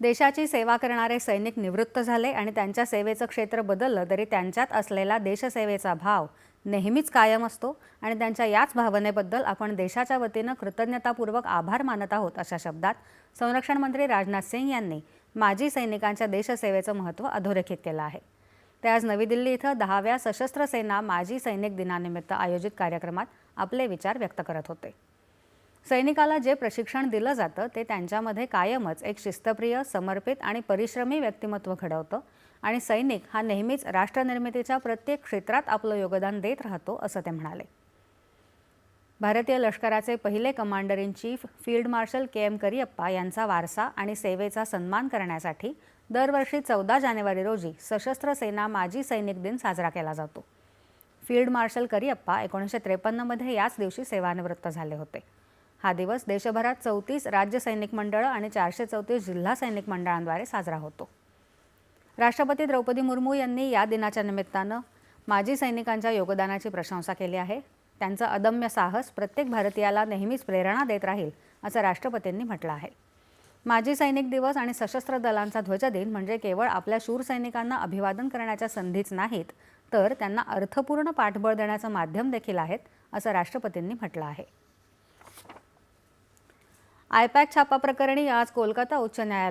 देशाची सेवा करणारे सैनिक निवृत्त झाले आणि त्यांच्या सेवेचं क्षेत्र बदललं तरी त्यांच्यात असलेला देशसेवेचा भाव नेहमीच कायम असतो आणि त्यांच्या याच भावनेबद्दल आपण देशाच्या वतीनं कृतज्ञतापूर्वक आभार मानत आहोत अशा शब्दात संरक्षण मंत्री राजनाथ सिंग यांनी माजी सैनिकांच्या देशसेवेचं महत्त्व अधोरेखित केलं आहे. ते आज नवी दिल्ली इथं दहाव्या सशस्त्र सेना माजी सैनिक दिनानिमित्त आयोजित कार्यक्रमात आपले विचार व्यक्त करत होते. सैनिकाला जे प्रशिक्षण दिलं जातं ते त्यांच्यामध्ये कायमच एक शिस्तप्रिय समर्पित आणि परिश्रमी व्यक्तिमत्व घडवतं. आणि सैनिक हा नेहमीच राष्ट्रनिर्मितीच्या प्रत्येक क्षेत्रात आपलं योगदान देत राहतो असं ते म्हणाले. भारतीय लष्कराचे पहिले commander in chief field marshal K M Cariappa यांचा वारसा आणि सेवेचा सन्मान करण्यासाठी दरवर्षी चौदा जानेवारी रोजी सशस्त्र सेना माजी सैनिक दिन साजरा केला जातो. फील्ड मार्शल करियप्पा एकोणीसशे त्रेपन्नमध्ये याच दिवशी सेवानिवृत्त झाले होते. हा दिवस देशभरात चौतीस राज्य सैनिक मंडळं आणि चारशे चौतीस जिल्हा सैनिक मंडळांद्वारे साजरा होतो. राष्ट्रपती द्रौपदी मुर्मू यांनी या दिनाच्या निमित्तानं माजी सैनिकांच्या योगदानाची प्रशंसा केली आहे. त्यांचं अदम्य साहस प्रत्येक भारतीयाला नेहमीच प्रेरणा देत राहील असं राष्ट्रपतींनी म्हटलं आहे. माजी सैनिक दिवस आणि सशस्त्र दलांचा ध्वजदिन म्हणजे केवळ आपल्या शूर सैनिकांना अभिवादन करण्याच्या संधीच नाहीत तर त्यांना अर्थपूर्ण पाठबळ देण्याचं माध्यम देखील आहेत असं राष्ट्रपतींनी म्हटलं आहे. आयपॅक छापा प्रकरणी आज कोलकाता उच्च न्यायालय